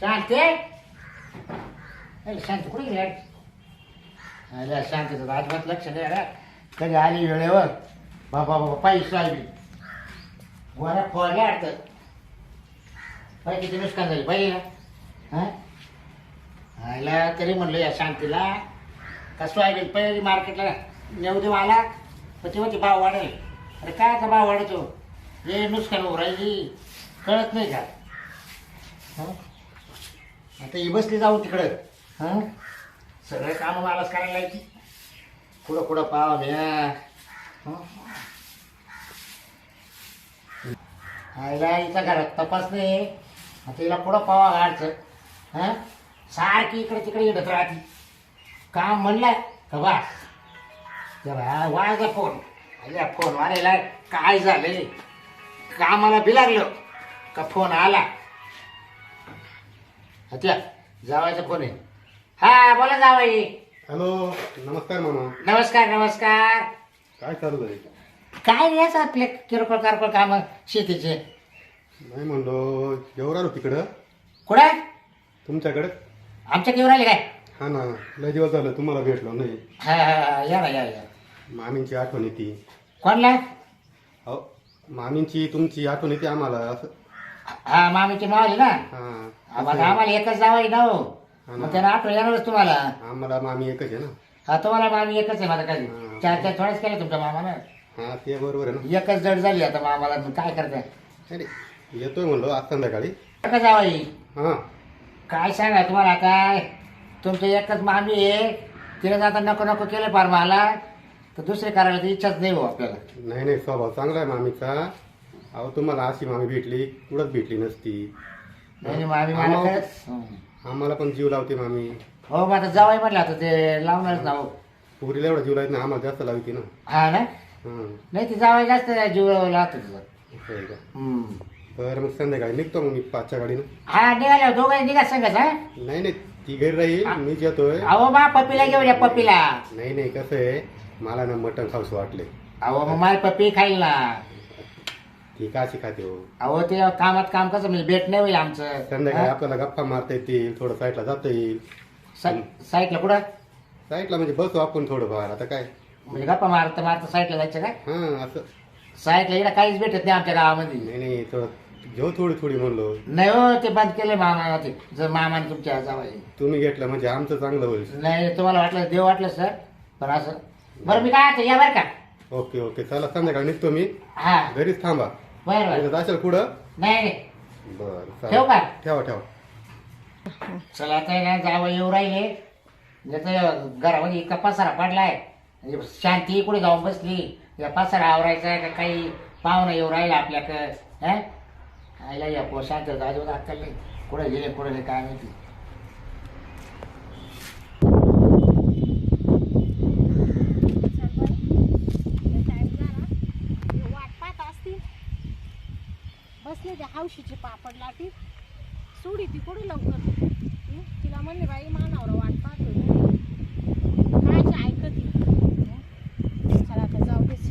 शांती अरे शांती कुठे गेली अरे शांतीचं अजिबात लक्ष नाही अरे कधी आली वेळेवर? बाबा बाबा पैसे आली गोऱ्या फोडल्या अडत बाई किती नुकसान झाली पाहिजे हा? आयला तरी म्हणलं या शांतीला. का सोयाबीन पहिली मार्केटला. नेऊ देऊ आला पण तेव्हा ते भाव वाढेल. अरे काय आता भाव वाढतो? हे नुकसान होऊ राहिली. कळत नाही का? हं? आता ही बसली जाऊ तिकडं. हां? सगळं कामं मलाच करायला लायची कुठं कुठं पाव म्या? हिचा इथं घरात तपास नाही. आता हिला कुठं पावा गाडचं हां? सारखी इकडे तिकडे येत राहते. काम म्हणलं का बस? तेव्हा वाजा फोन. अरे फोन वाढायला काय झालं कामाला बी लागलं का फोन आला? अच्छा जावायचा फोन आहे हा बोला जावाई. हॅलो नमस्कार मामा. नमस्कार नमस्कार. काय चालू आहे काय नाही असं आपले किरकोळ कारकोळ काम शेतीचे. नाही म्हणलो येऊ राहिलो तिकडं. कुठं? तुमच्याकडे? आमच्या केव्हा राहिले काय? हा ना लय दिवस झालं तुम्हाला भेटलो नाही. हा हा, हा या ना या या. मामींची आठवण येते. कोणला? अहो मामींची तुमची आठवण येते आम्हाला. असं हा मामीची मावली ना. हा आम्हाला आम्हाला एकच जावाई ना हो. ना. मग त्यानं आठवण येणारच तुम्हाला. आम्हाला मामी एकच आहे ना. हा तुम्हाला मामी एकच आहे माझा काही हा. चार चार थोडेच केलं तुमच्या मामानं. हा ते बरोबर आहे एकच जड झाली आता मामाला मग काय करताय? अरे येतोय म्हणलो आज संध्याकाळी. का जावाई हा. काय सांगा तुम्हाला आता? तुमचं एकच मामी आहे. तिने आता नको नको केलं पार मला. तर दुसरे करायला तर इच्छाच नाही हो आपल्याला. नाही नाही स्वभाव चांगला आहे मामीचा. अहो तुम्हाला अशी मामी भेटली कुठंच भेटली नसती. मामी मला खरंच. आम्हाला पण जीव लावते मामी. हो मग आता जावाई म्हटलं आता ते लावणारच ना हो. पुरीला एवढा जीव लावत नाही आम्हाला जास्त लावते ना. हा ना? हा. नाही ते जावाई जास्त जीव लावतो तुझं का. बरं मग संध्याकाळी निघतो मग मी पाचच्या गाडीनं. हा निघाल्या दोघं निघा सांगत हा. नाही नाही ती घरी राहील मीच येतोय अहो बा पप्पीला घेऊन या पप्पीला. नाही नाही कसं आहे मला ना मटण खाऊसं वाटले अहो मग मला पप्पी खाईल ना. ती काशी खाते हो अहो ते कामात काम कसं म्हणजे भेट नाही होईल आमचं. संध्याकाळी हा? आपल्याला गप्पा मारता येतील थोडं साईडला जाता येईल. सा- साईडला कुठं? साईडला म्हणजे बसू आपण थोडंफार आता काय? म्हणजे गप्पा मारता मारता साईडला जायचं काय? हा असं. साईडला इकडे काहीच भेटत नाही आमच्या गावामध्ये. नाही नाही थोडं घेऊ थोडी थोडी म्हणलो. नाही हो ते बंद केले मामा ते जर मामाने तुमच्या जावाई तुम्ही घेतलं म्हणजे आमचं चांगलं होईल. नाही तुम्हाला वाटलं देव वाटलं सर पण असं. बरं. मी काय आता या बरं का. Okay okay. चला संध्याकाळी निघतो मी. हा. घरीच थांबा. बरं बरं पुढं? नाही नाही बरं ठेवू का? चालेल ठेवा ठेवा. चला आता ना जावं येऊ राहिले. घरामध्ये इतका पसारा पडलाय. म्हणजे शांती कुठे जाऊन बसली? या पसारा आवरायचा का? काही पाहुणा येऊ राहिला आपल्याकडं हा? आईला या पो शांत अजिबात अक्कल नाही कुठे गेले कुठे काय माहिती वाट पाहत असतील बसले ते हौशीचे पापड लाटी सोडी ती कुठे लवकर? तिला म्हणले बाई मानावर वाट पाहतोय. कायची ऐकत चला आता जाऊ देच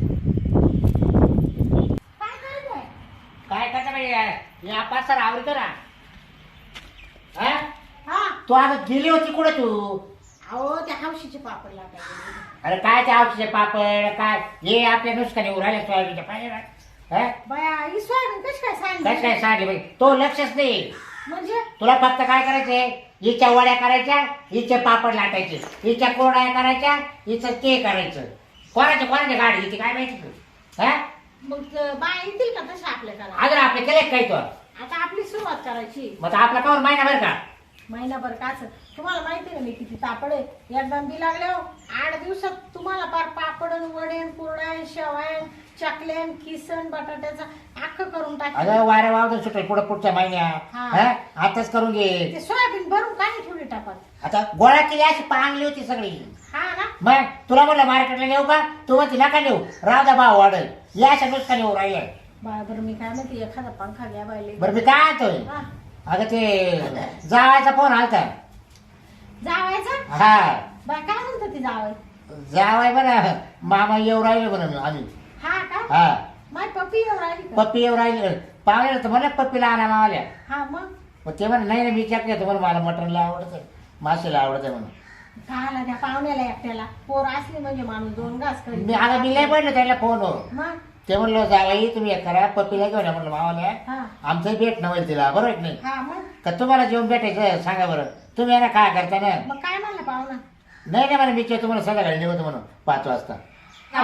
काय काय करता बाई? या पसारा आवडतो ना? हा? हा? तू आता गेली होती कुठे तू? अहो त्या हौशीचे पापड लाटायचे अरे काय ते औषधे पापड? काय? हे आपल्या नुसकाने उरायला सोयाबीनच्या पाण्याला हा? बया ही सोयाबीन कशी काय सांगले बाई? तो लक्षच नाही. म्हणजे? तुला फक्त काय करायचंय? हिच्या वड्या करायच्या हिचे पापड लाटायचे हिच्या कोड्या करायच्या हिचं ते करायचं. कोणाच्या कोणाच्या गाडी हिची काय माहिती तू हा? मग बाय येतील का तशा आपल्याकडे आपले केले काय तो? आता आपली सुरुवात करायची. मग आपला कवर महिनाभर का? महिनाभर काच तुम्हाला माहिती ना मी किती तापड आहे? एकदा बी लागले हो आठ दिवसात तुम्हाला पार पापडन वडेन कुरड्यान शेवयान चकल्यान किसन बटाट्याचा अख्खं करून टाक अगं वाऱ्या वावदर सुटेल पुढे पुढच्या महिन्यात हा. हा? आताच करून घे. ते सोयाबीन भरून काही थोडी टाकत. आता गोळा केली अशी पांगली होती सगळी. हा ना? मग तुला म्हटलं मार्केटला नेऊ का? तू म्हणते नका नेऊ. राजा भाव वाढेल. या अशा नुसका नेऊ राहिल्या. बरोबर मी काय म्हणते एखादा पंखा घ्या बायले बरं मी काय आणतोय हा. अगं ते जावायचा फोन आलता. जावायचं? हा. बाय काय म्हणतो ती जावाय जावाय बरं मामा येऊ राहिले बरं आम्ही हा का? हा. पप्पी येऊन राहिली का? पप्पी येऊ राहिले. पाहुणे तर म्हणलं पप्पीला आणा मावाल्या हा मग? मग ते म्हणा नाही नाही मी चॅक घेतो बरं मला मटनला आवडतं मासेला आवडतं म्हणून. खायला त्या पाहुण्याला एकट्याला. पोर असली म्हणजे माणूस दोन घास करीत. मी आता मी लय पडलं त्याला फोनवर. मग? ते म्हणलं जावाई तुम्ही एक करा पप्पीला घेऊन या. म्हणलं मावाल्या हा. आमचं भेट नव्हतं तिला बरोबर की नाही? हा मग? का तुम्हाला जेवण भेटायचं सांगा बरं. तुम्ही यांना काय करता ना? मग काय म्हणलं पाहुणा नाही नाही म्हणा मी ते तुम्हाला संध्याकाळी निघतो म्हणून पाच वाजता.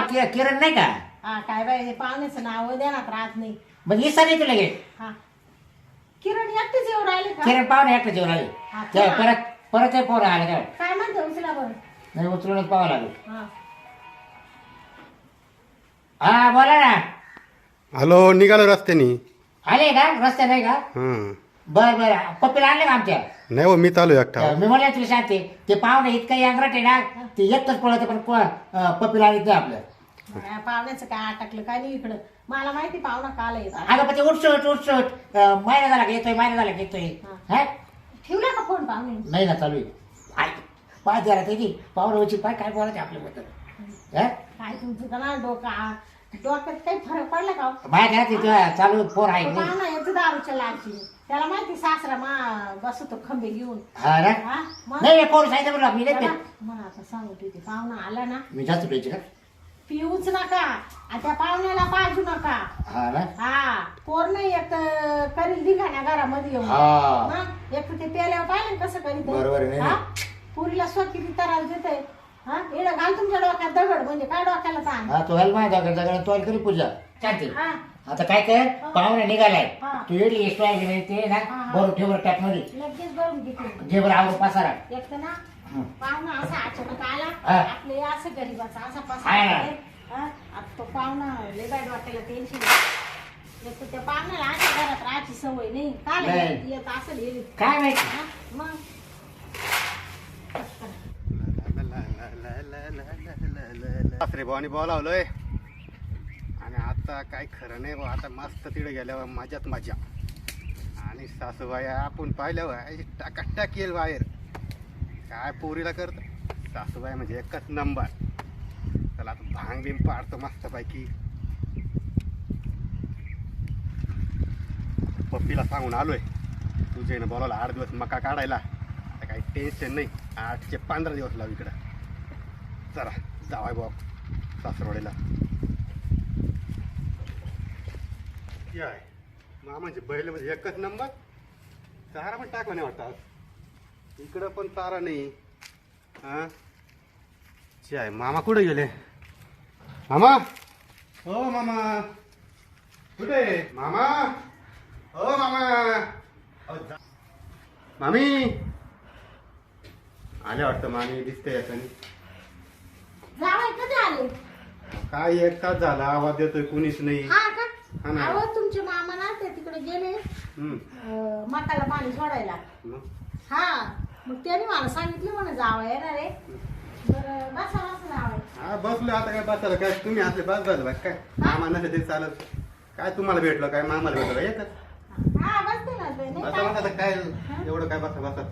कि- किरण नाही का? हा काय बाई हे पाहुण्याचं नाव देण्यात राहत नाही. मग ही सर येते लगेच. हा. किरण एकटेच येऊ राहिले का? किरण पाहुणे एकटं जेवण आले हा. परत परत ते पोरं आले काय काय म्हणते उचला बरं. नाही उचलूनच पाहावं लागेल. हा. हा बोला ना. हॅलो निघालो रस्त्यानी. आले का? रस्ते नाही का? हां बर बर. पप्पीला आणले का आमच्या? नाही हो मी चालू एकटा. मी म्हणलं तुला सांगते ते पाहुणे इतकं यांगरट आहे ना ते एकच पळत पण पप्पीला आणत नाही आपल्या या पाहुण्याचं काय अटकलं काय नाही इकडं. मला माहिती पाहुणा काल येतात अगं पण ते उठसूट उठसूट. अं, महिना झाला का येतोय महिना झाला का येतोय? हा. ठेवला का फोन पाहुणे? नाही ना चालू आहे. ऐक पाच जरा त्याची पावरावची पाय काय बोलायचं आपल्याबद्दल हा? काय तुमचं तर ना डोका? डोक्यात काही फरक पडला का हो? माझ्या घरात इथं चालू फोन आहे. पाहुणा दारूच्या लालची त्याला माहिती सासरा मा बसतो खंबे घेऊन. हा ना? हा मग? नाही फोन सांगितलं बरं मी नाही त्याला- पेत. मग आता सांगू तिथे पाहुणा आला ना मी जास्त प्यायची का? पिऊच नका. आणि त्या पाहुण्याला पाजू नका. हा ना? हा पोर नाही एक तर करील दिघाण्या घरामध्ये येऊन. हा. मग? एक तर ते प्याल्यावर पाहिलं ना कसं करीत बरोबर नाही, हा? पुरीला स्वकिती त्रास देते हा? एवढं घाल तुमच्या डोक्यात दगड म्हणजे काय डोक्याला ताण? हा तो घाल माझ्या दगड दगड तो करी पूजा. चालते हा. आता काय कर पाहुणे निघालाय हा. तू नाही ते ना हा, हा. बरोबर ठेवर टॅपमध्ये लगेच भरून घेते जे बरं आवड पसारा एक तर ना हं. पाहुणा असा अचानक आला हा. आपले असं गरीबाचा असा आहे पसारा ना. आहे. हा? आता तो पाहुणा लय वाईट वाटायला टेन्शन एक तर त्या पाहुण्याला अशा घरात राहायची सवय नाही काय नाही. येत असं येईल काय माहिती हा? मग सासरे भावानी बोलावलोय आता काय खरं नाही बा आता मस्त तिकडे गेल्यावर माझ्यात मजा. आणि सासूबाई आपण पाहिल्यावर टाकाटाक येईल बाहेर. काय पोरीला करत? सासूबाई म्हणजे एकच नंबर चला आता भांग बिंग पाडतो मस्तपैकी. पप्पीला सांगून आलोय तुझे ना बोलावला आठ दिवस मका काढायला. आता काही टेन्शन नाही. आठचे पंधरा दिवस लाव इकडं. चला जावाय बाप सासरवाडीला. याय मामाचे बैल म्हणजे एकच नंबर. चारा पण टाकवा नाही वाटतात इकडं पण चारा नाही. हा? चाय मामा कुठे गेले? मामा? हो मामा. कुठे? मामा? हो मामा. मामी? आले वाटतं मामी दिसते याच्याने. जावई कधी आले काय एक तास झाला? आवाज देतोय कुणीच नाही. हा का? हा ना. अहो तुमचे मामा ना ते तिकडे गेले. हम्म. अं, मकाला पाणी सोडायला. मग? हा मग त्याने मला सांगितलं म्हणे जावं येणार आहे. बरं बसा बसा जावं. हा बसलो आता काय बसायला. काय तुम्ही असले बस झालं बाय काय? मामा नसे ते चालत. काय तुम्हाला भेटलं? काय मामाला भेटलं? एकच हा बसते ना ते, नाही बसा बसा काय? आता काय एवढं काय बसा बसा.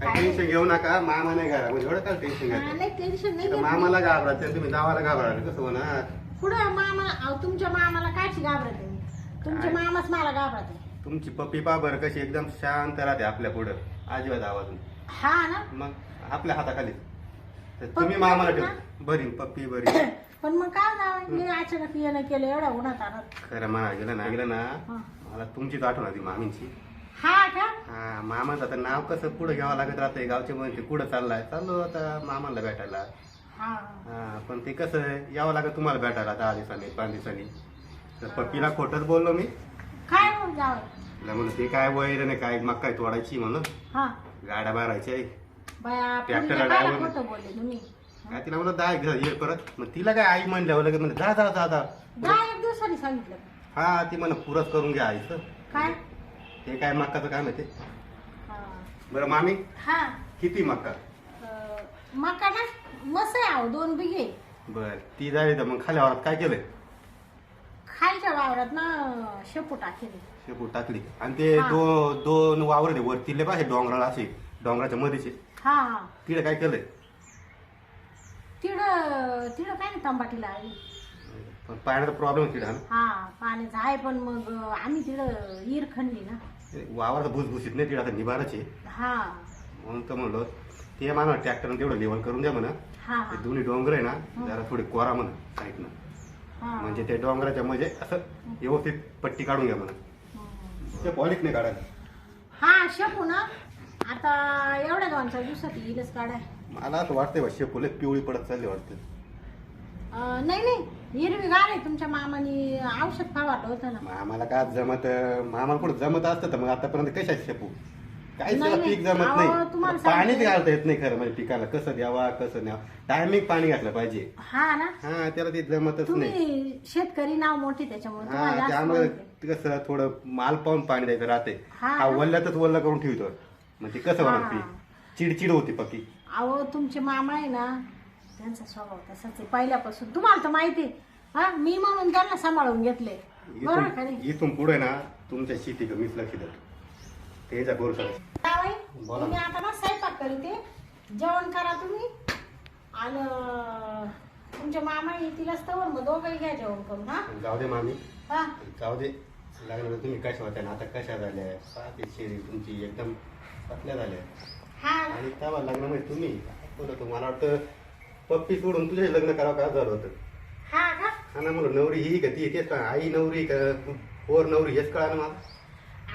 काय टेन्शन घेऊ नका. मामा नाही घरा म्हणजे एवढं काय टेन्शन हा, नाही टेन्शन नाही आता घेत. मी. मामाला घाबरायचं तुम्ही गावाला घाबरायचं. कसं होणार? पुढं मामा अहो तुमच्या मामाला कायची घाबरते मी? तुमचे काय? मामाच मला घाबरते तुमची पप्पी पाबर कशी एकदम शांत राहते आपल्या पुढं अजिबात आवाज. हा ना? मग आपल्या हाताखाली तर पप्पी तुम्ही मामाला ठेव. बरी पप्पी बरी. पण मग काय जावं मी अचानक येणं केलं एवढं उन्हात आणत खरं म्हणा गेलं ना गेलं ना हा. मला तुमचीच आठवण आली मामींची. हा का? हा मामाचं आता नाव कसं पुढे घ्यावं लागत राहतंय गावचे म्हणजे पुढे चाललाय. चाललो आता मामाला भेटायला. हा. पण ते कसं आहे, यावं लागत तुम्हाला भेटायला दहा दिवसांनी पाच दिवसांनी. तर पप्पीला खोटंच बोललो मी. काय जावं? म्हणून ते काय वैर नाही काय मग काय तोडायची म्हणून. हा. गाड्या बारायच्या बया ट्रॅक्टरला पुरीला काय driver खोटं बोलले तुम्ही. काय तिला म्हणलं दहा एक दिवस ये परत. मग तिला काय आई म्हणल्यावर लगेच म्हणजे जा जा जा जा. दहा एक दिवसांनी सांगितलं. हा ती म्हणा पुरच करून घ्या आईचं. काय? ते काय मक्काचं काय माहिती हा. बरं मामी? हा. किती मक्का? अं, मका ना मस्त आहे अहो दोन बिघे. बर ती झाली तर मग खाली वावरात काय केलंय? खालच्या वावरात ना शेपू टाकेली शेपू टाकली. आणि ते हा. दो दोन वावर आहे वरती लय पाहिजे डोंगराला असे डोंगराच्या मध्येचे हा. हा तिकडे काय केलंय? तिकडं तिकडं काय नाही तंबाटीला आहे. पण पाण्याचा प्रॉब्लेम तिकडे हा हा पाण्याचं आहे पण मग आम्ही तिकडं ईर खणली ना वावर भुसभुसीत नाही तिला आता निभाराचे हा. म्हणून तर म्हणलो ते म्हणा ट्रॅक्टरनं तेवढं लेवल करून द्या म्हणा. हा ते दोन्ही डोंगर आहे ना जरा थोडे कोरा म्हणा साईडनं म्हणजे ते डोंगराच्या म्हणजे असं व्यवस्थित पट्टी काढून घ्या म्हणा. ते पॉलिक नाही काढायला? हा शकू ना. आता एवढ्या दोन चार दिवसात येईलच काढाय मला असं वाटतंय बा शेपुले पिवळी पडत चालली वाटतं. अं, नाही नाही. हिरवीगार आहे तुमच्या मामानी. औषध फवारलं होतं ना. आम्हाला काय जमत? आम्हाला कुठं जमत असतं तर मग आतापर्यंत कशाच शेपू? काहीच नाही, त्याला पीक नाही. जमत नाही. पाणीच सांगते. घालता येत नाही खरं म्हणजे पिकाला. कसं द्यावा कसं न्यावा? टायमिंग पाणी घातलं पाहिजे. हा ना. हा त्याला ते जमतच नाही. तुम्ही शेतकरी नाव मोठी त्याच्यामुळे तुम्हाला हा जास्त त्यामुळे माहिती. कसं थोडं माल पाहून पाणी द्यायचं राहते. हा. हा वल्ल्यातच वल्ल करून ठेवतो. मग ते कसं होणार हा. ती चिडचिड होती पक्की. अहो तुमचे मामा आहे ना त्यांचा स्वभाव तसाच आहे. पहिल्यापासून. तुम्हाला तर माहिती आहे. हा मी म्हणून त्यांना सांभाळून घेतले बरोबर का नाही? इथून इथून पुढे ना तुमच्या शेती मीच लक्ष देतो. त्याच्या भरोसा जावई, बोला. तुम्ही आता ना स्वयंपाक करीते जेवण करा तुम्ही. आणि तुमचे मामा येतीलच तर मग दोघंही घ्या जेवण करून हा? जाऊ दे मामी. हा. जाऊ दे. लग्नाला तुम्ही कशा होत्या ना आता कशा झाल्या? पाहते शेरी तुमची एकदम पतल्या झाल्या. हा. आणि तेव्हा लग्नामध्ये तुम्ही काय बोलत? मला वाटतं पप्पी सोडून तुझे लग्न करावं काय झालं होतं? हा का? हा ना म्हणलं नवरी ही का ती तेच का आई नवरी का पोर नवरी हेच कळा ना मला.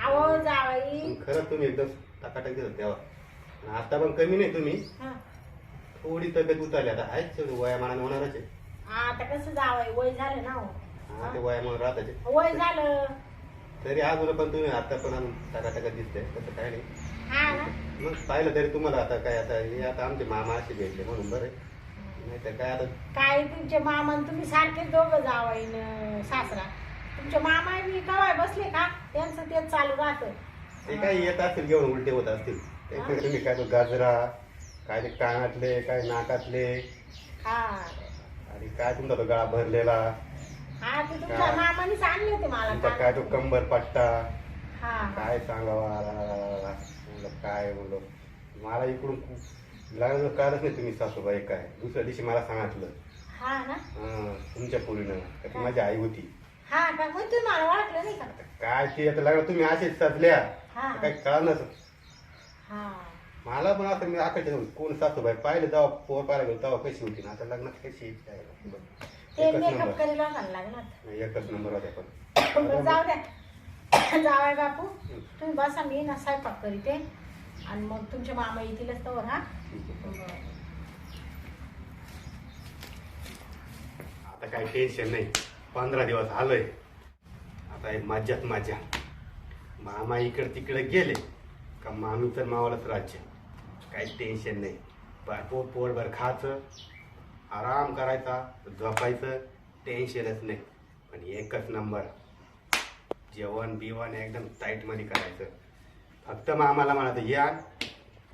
अहो जावई खरंच तुम्ही एकदम टाकाटाक देत तेव्हा. आणि आता पण कमी नाही तुम्ही. हा. थोडी तब्येत उतरली. आता आहेच तेवढी. वयामानाने होणारच आहे. आता कसं जावई वय झालं ना हो. हा, ते वयामान राहताचे वय झालं. तरी अजून पण तुम्ही आता पण टाकाटाका दिसते तसं काय नाही. हा ना. मग पाहिलं तरी तुम्हाला आता काय आता हे आता आमचे मामा असे भेटले म्हणून बरं नाही तर काय आता काय तुमचे मामा आणि तुम्ही सारखे दोघं जावई न सासरा? तुमचे मामा मी कवाय बसले का? त्यांचं तेच चालू राहतं. ते काय येत असतील घेऊन उलटे होत असतील. ते तुम्ही काय तो गाजरा काय ते कानातले काय नाकातले? हा. आणि काय तुमचा तो गळा भरलेला? हा ते तुमच्या काय? मामानीच आणले होते मला तुमचा काय तो कंबर पट्टा? हा. काय सांगावा. म्हणलं काय म्हणलो मला इकडून लागलं कालच नाही तुम्ही सासूबाई काय? दुसऱ्या दिवशी मला सांगितलं. हा ना. हं, तुमच्या पोरीनं. का ती माझी आई होती. हा का मग मला ओळखलं नाही का? आता काय ती आता लागलं तुम्ही असेच सजल्या. हा. काय कळणार हा. मला पण असं मी आकाश कोण सासूबाई पाहिलं तेव्हा पोर पाहायला गेलो तेव्हा कशी होती ना आता लग्नात कशी आहे. ते एकच मेकअप नंबर. करी लोकांना एकच नंबर बरं, पण. जाऊ द्या. जावाय बापू तुम्ही बसा मी ना स्वयंपाक करीते. आणि मग तुमचे मामा येतीलच तर हा? बरं. आता काही टेन्शन नाही. पंधरा दिवस आलोय. आता हे मज्जात मजा मामा इकडे तिकडे गेले. का मामी तर मावालाच राज्य काही टेन्शन नाही. पोट पोटभर खायचं आराम करायचा झोपायचं टेन्शनच नाही. पण एकच नंबर जेवण बिवण एकदम टाईटमध्ये करायचं. फक्त मामाला म्हणायचं हे आण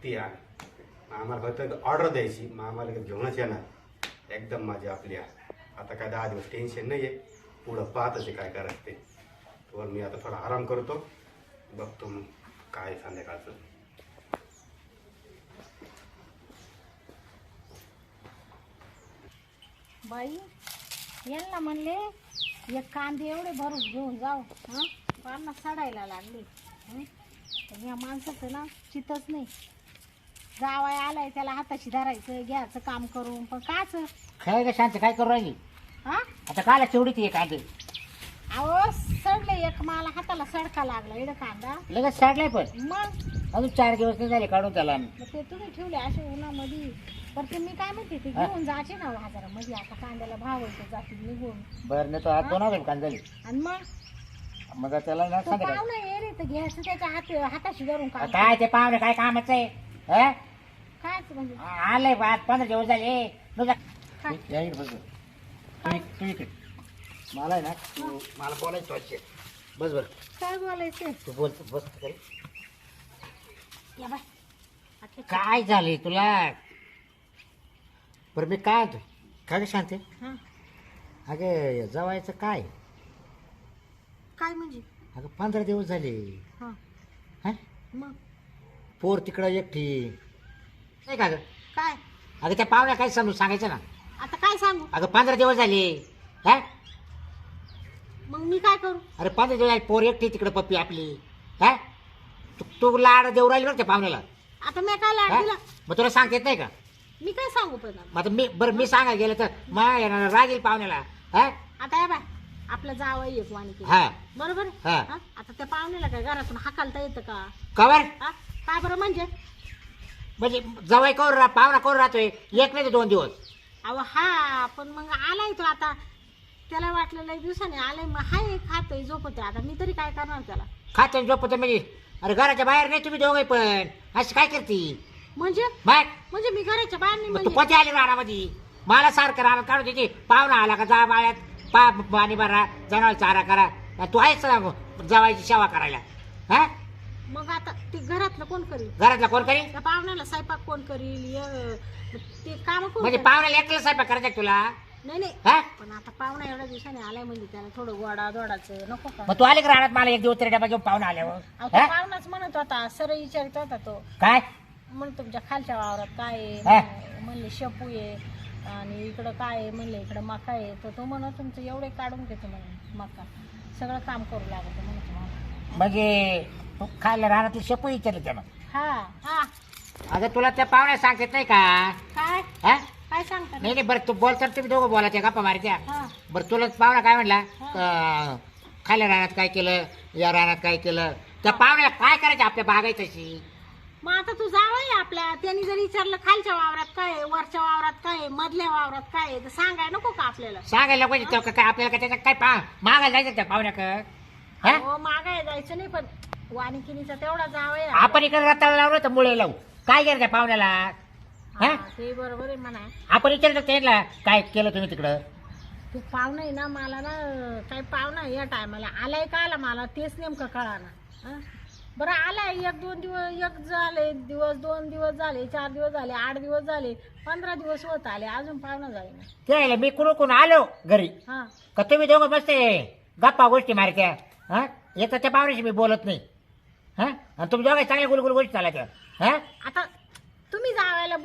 ती आण आम्हाला फक्त ऑर्डर द्यायची. मामाला घेऊनच येणार. एकदम मजा आपली आहे. आता काय दहा दिवस टेन्शन नाही आहे पुढं पाहतच आहे काय करायचं ते. तर मी आता थोडा आराम करतो. बघतो मग काय संध्याकाळचं. बाई यांना म्हणले एक कांदे एवढे भरून घेऊन जाऊ. हा? पाना सडायला लागले. हं? पण या माणसाचं ना चितच नाही. जावाय आलाय त्याला हाताशी धरायचं घ्यायचं काम करून. पण काच? काय का शांत? काय करू राहिली? हा? आता काला चिवडी ती कांदे अहो सडले एक मला हाताला सडका लागला. एवढं कांदा. लगेच साडलाय पण. मग? अजून चार दिवस नाही झाले काढून त्याला आम्ही. मग ते तुम्ही ठेवले असे उन्हामध्ये. पण ते मी काय म्हणते ते घेऊन जायचे ना बाजारामध्ये. आता कांद्याला भाव होतो जातील निघून. बरं नाही तो हात दोन हजार कांदा झाली आणि मग? मग त्याला ना तो संध्याकाळी पाहुणा ये रे तर घ्यायचं त्याच्या हात हाताशी धरून काम काय ते पाहुणे काय कामाचं आहे? हं? काय म्हणजे आलंय बात पंधरा दिवस झाले. नुसतं- काय? या इकडे बस बरं. तू इक- तू इकडे. मला आहे ना तू मला बोलायचं वाटते बस बरं. काय बोलायचं तू बोल बस तरी. या बाय. आता काय झाले तुला? बरं मी काय म्हणतो काय गं शांती. हा. अगे जवायचं काय? काय म्हणजे? अगं पंधरा दिवस झाले. हा. हा? मग? पोर तिकडं एकटी. नाही का गं? काय? अगं त्या पाहुण्या काय समजून सांगायचं ना? आता काय सांगू? अगं पंधरा दिवस झाले. हा? मग मी काय करू? अरे पंधरा दिवस झाले पोर एकटी तिकडं पप्पी आपली. हा? तू- तू लाड देऊ राहिली बरं त्या पाहुण्याला. आता मी काय लाड हा? दिला? मग तुला सांगता येत नाही का? मी काय सांगू पण मग आता मी बरं मी सांगायला गेलं तर मग येणार राग येईल पाहुण्याला. हा? आता हे बाय आपलं जावई एक वाणी. हा. बरोबर? हा. हा? आता त्या पाहुण्याला काय घरातून हाकालता येतं का? कवर हा? काय बरं म्हणजे? म्हणजे जवाई कवर रा पाहुणा कवर राहतोय? एक नाही तर दोन दिवस. अहो हा पण मग आलाय तो आता. त्याला वाटलं लई दिवसाने आलाय मग हाय खातोय झोपतोय. आता मी तरी काय करणार त्याला? खाते झोपत म्हणजे अरे घराच्या बाहेर नाही तुम्ही दोघे पण. असं काय करती? म्हणजे? बाय. म्हणजे मी घराच्या बाहेर नाही मग तू म्हणजे. आली राणामध्ये मला सारखं राणा काढून देते. पाहुणा आला का जा बाळ्यात पा पाणी भरा जनावर चारा करा. आणि तू आहेस ना जवायची सेवा करायला. हा? मग आता ते घरातलं कोण करील? घरातला कोण करी त्या पाहुण्याला स्वयंपाक कोण करील? य- ते काम कोण म्हणजे करील? पाहुण्याला एकलं स्वयंपाक करायचा का तुला? नाही नाही. हा? पण आता पाहुणा एवढ्या दिवसाने आलाय म्हणजे त्याला थोडं गोडा दोडाचं नको का? मग तू आली का राहणार मला एक दिवस तरी डबा घेऊन पाहुणा आल्यावर. अहो, तो हा? पाहुणाच म्हणत होता सर विचारित होता तो. काय? म्हणून तुमच्या खालच्या वावरात काय हा? आहे म्हणले शेपू आहे. आणि इकडं काय आहे? म्हणले इकडं मका आहे. तर तो म्हणत तुमचं एवढे काढून घेतो म्हणे मका. सगळं काम करू लागत. म्हणतो मला म्हणजे तू खायला राहण्यातली शेपू विचारली त्यानं. हा हा. अगं तुला त्या पाहुण्या सांगत नाही का? काय? हा? काय सांगता नाही नाही बरं तू बोलता तुम्ही दोघं बोला त्या गप्पा मारत्या हा. बरं तुला पाहुणा काय म्हणला? अं, खायला रानात काय केलं? या रानात काय केलं? त्या पाहुण्याला काय करायचं आपल्या बागायची मग आता तू जावं आपल्या. त्यांनी जर विचारलं खालच्या वावरात काय आहे, वरच्या वावरात काय आहे, मधल्या वावरात काय आहे, तर सांगाय नको का आपल्याला? सांगायला पाहिजे तेव्हा काय आपल्याला काय त्याच्यात काय पा मागायला जायचं त्या पाहुण्याक हा? हो मागाय जायचं नाही पण वानिकिनीचा तेवढा जावं आपण इकडे रताळा लावलं तर मुळे लावू काय केलं त्या पाहुण्याला? हा ते बरोबर आहे म्हणा. आपण विचारतो त्यांना काय केलं तुम्ही तिकडं? तू पाहुणा आहे ना मला ना काही पाहुणा या टायमाला. आलाय का आला मला तेच नेमकं कळाना. बरं आलाय. एक दोन दिवस एक झाले दिवस दोन दिवस झाले चार दिवस झाले आठ दिवस झाले पंधरा दिवस होत आले अजून पाहुणा जाईना ते मी कुणू कुण आलो घरी. हा. का तुम्ही दोघं बसते? गप्पा गोष्टी मारत्या. हा? येतं त्या पाहुण्याशी मी बोलत नाही. हा? आणि तुम्ही दोघं चांगल्या गुलगुल गोष्टी चालायच्या हा? आता तुम्ही जावायला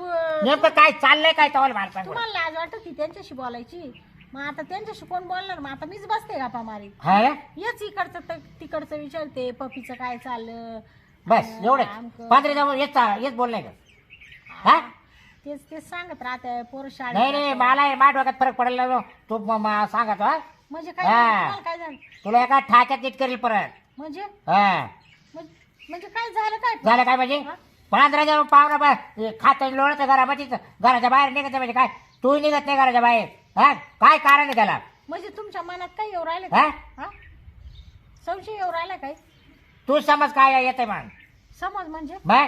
नेमकं काय चाललंय काय तवाला बरं. तुम्हाला लाज वाटत ती त्यांच्याशी बोलायची? मग आता त्यांच्याशी कोण बोलणार? मग आता मीच बसते गप्पा मारी. हा? येच इकडचं तिकडचं विचारते पपीचं काय चाललं? बस अं, एवढंच. आमकं. पात्री जाऊन येत चा- येत बोललाय का? हा? तेच तेच सांगत राहते पोर नाही मला हे माझ्या डोक्यात फरक पडला ना. तू म- म- सांगतो हा. म्हणजे काय हा. तुम्हाला काय झालं? तुला एका ठाक्यात नीट करेल परत. म्हणजे? हा. म्हणजे काय झालं काय झालं काय म्हणजे? हा? पंधरा जण पाहुणा खात लोळत घरामध्ये घराच्या बाहेर निघत म्हणजे काय? तू निघत नाही घराच्या बाहेर. हा? काय कारण आहे त्याला? म्हणजे तुमच्या मनात काय येऊ राहिलं हा? का? हा? संशय येऊ राहिला काय? तू समज काय येते मग समज म्हणजे? बाय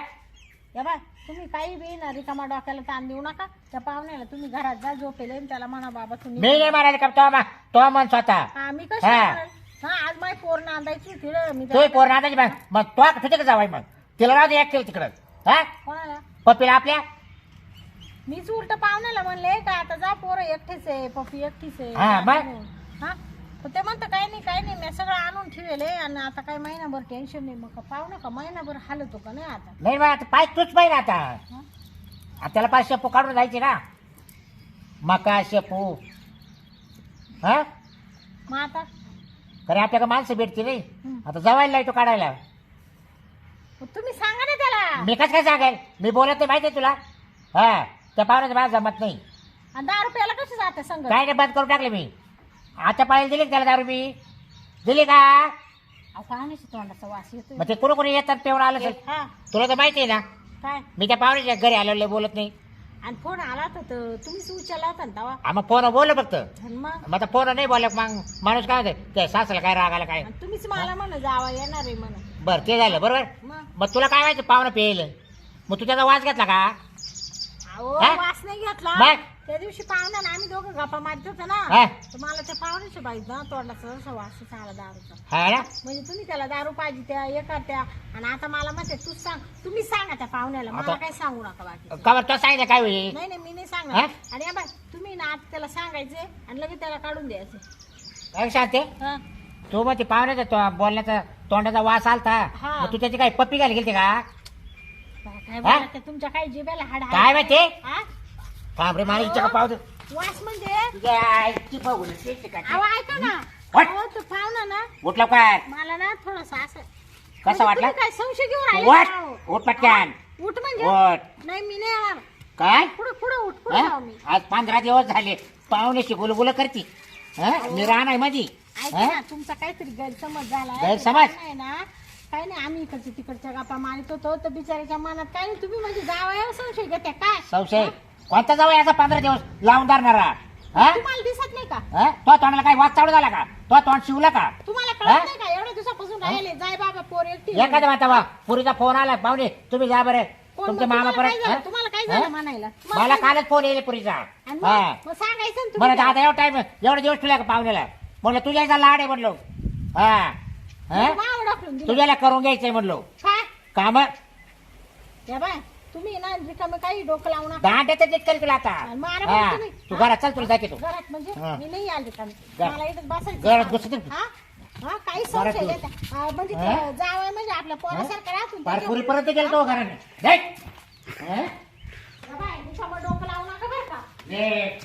या बाय तुम्ही काही बी ना रिकामा डोक्याला ताण देऊ नका. त्या पाहुण्याला तुम्ही घरात जा झोपेल आणि त्याला म्हणा बाबा तुम्ही मी नाही मारायला का तो मा- तो मन स्वतः. हा मी कशी हा. म्हणाल? हा आज माझी पोर नांदायची रे मी तू त्याला- पोर नादाची मग मग तो का जावाय मग? तिला राहू दे एकटीला तिकडं. हा? कोणाला? पप्पीला आपल्या? मीच उलट पाहुण्याला म्हणले का आता जा पोरं एकटीच आहे पप्पी एकटीच आहे. हा? म्हणून. हा तर ते म्हणतं काही नाही काही नाही मी सगळं आणून ठेवले आणि आता काही महिनाभर टेन्शन नाही. मग पाहुणं का महिनाभर हालतो का नाही आता? नाही मग आता पाय तूच पाहिजे आता. हा? आता त्याला पाच शेपू काढून जायचे ना. मका शेपू हा? मग आता? खरे आपल्याकडे माणसं भेटते नाही. आता जवायला तो काढायला. तुम्ही सांगा ना त्याला. मी कसं काय सांगेल? मी बोलत नाही माहिती आहे तुला? हा त्या पाहुण्याचं मला जमत नाही. आणि दहा रुपयाला कशी जाते संग काय नाही बंद करून टाकले मी. आता पाहिजे दिली का त्याला दारू मी दिली का? तोंडाचा वास मग ते कोणी कोणी येतात पेवर आलं असेल हा. तुला तर माहिती आहे ना काय? मी त्या पाहुण्याच्या घरी आलेलो बोलत नाही. आणि फोन आला होता तर तुम्हीच उचलला होता ना तेव्हा. मग फोन बोल फक्त. आणि मग? मग आता फोन नाही बोलला मग माणूस काय होते त्या सासला काय रागाला काय? आणि तुम्हीच मला म्हण जावा येणार आहे म्हण. बरं ते झालं बरोबर? मग? मग तुला काय माहिती पाहुणं पेल. मग तू त्याचा वास घेतला का? अहो हा? वास नाही घेतला. मग? त्या दिवशी पाहुणा ना आम्ही दोघं गप्पा मारत होतो ना? तर मला त्या पाहुण्याच्या बाईत ना तोंडाचा वास आला दारूचा. हा ना? म्हणजे तुम्ही त्याला दारू पाहिजे त्या हे करत्या. आणि आता मला म्हणते तूच सांग तुम्ही सांगा त्या पाहुण्याला. मला आता- काय सांगू नका बाकी. का बरं तो सांगितलं काय होईल? नाही नाही मी नाही? सांगणार. आणि या बाय तुम्ही ना आता त्याला सांगायचे आणि लगेच त्याला काढून द्यायचे. काय सांगते? हा. तू मग ते पाहुण्याचा तो बोलण्याचा तोंडाचा वास आलता. हा. मग तू त्याची काय पप्पी घाल गेलते का? काय ते तुमच्या जिभेला हाड. काय माहिती? हा? थांब रे मला इच्छा पाहू दे. वास म्हणजे? तुझ्या आईची बघू दे, ते काय. अहो ऐका ना. What? अहो तो पाहुणा ना उठलं काय मला ना थोडस असं कसा वाटला? तुम्ही काय संशय घेऊन राहिले का हो? उठ पटक्यान उठ म्हणजे? नाही मी नाही येणार. काय? पुढे पुढे उठ पुढे हा? जाऊ मी. आज पंधरा दिवस झाले. पाहुण्याशी गुलगुल करती. हा? मी राहणार मधी. ऐका हा? ना तुमचा काहीतरी गैरसमज झाला गैरसमज? नाही ना काही नाही आम्ही इकडच्या तिकडच्या गप्पा मारत होतो. तर बिचाराच्या मनात काय नाही तुम्ही म्हणजे जावयावर संशय घेते काय संशय? कोणता जाऊ याचा पंधरा दिवस लावून धरणारा. हा? तुम्हाला दिसत नाही का? हा? तो तोंडाला काय वाद चालू झाला का? तो तोंड शिवला का? तुम्हाला हा? कळत नाही का? एवढ्या दिवसापासून राहिले. जाय बाबा पोर एकटी. म्हणता वा. पुरीचा फोन आला पाहुणे तुम्ही जा बरं. कोण- तुमचे मग मामा तुम्हाला परत काय झालं? हा? तुम्हाला काय हा? झालं म्हणायला? तुम्हाला मला काय कालच फोन येईल पुरीचा. आणि हा. मग सांगायचं ना बरं तुम्ही. दादा एवढा टाइम एवढे दिवस का पाहुण्याला? म्हणलं तुझ्या इथं लाड आहे म्हणलो. हा. हा वाव ढकलून दिलं. तुझ्याला करून घ्यायचंय म्हणलो काय काम या बाय तुम्ही ना रिकामे काही डोकं लावू नका दांडे तर नीट करील आता आणि मारा हा बरं तुम्ही. तू? घरात चल तुला दाखवतो घरात म्हणजे हा. मी नाही आली रिकामी घरात. मला इथं बसायचं घरात काम. घुसते. हा हा काही घरात संशय घुस. घेता. हा, म्हणजे हा? ते जावं म्हणजे आपल्या पोरासारखं राहतो पार पुरीपर्यंत गेलो तो घराने देख. हा? डोकं लावू नका बरं का देख.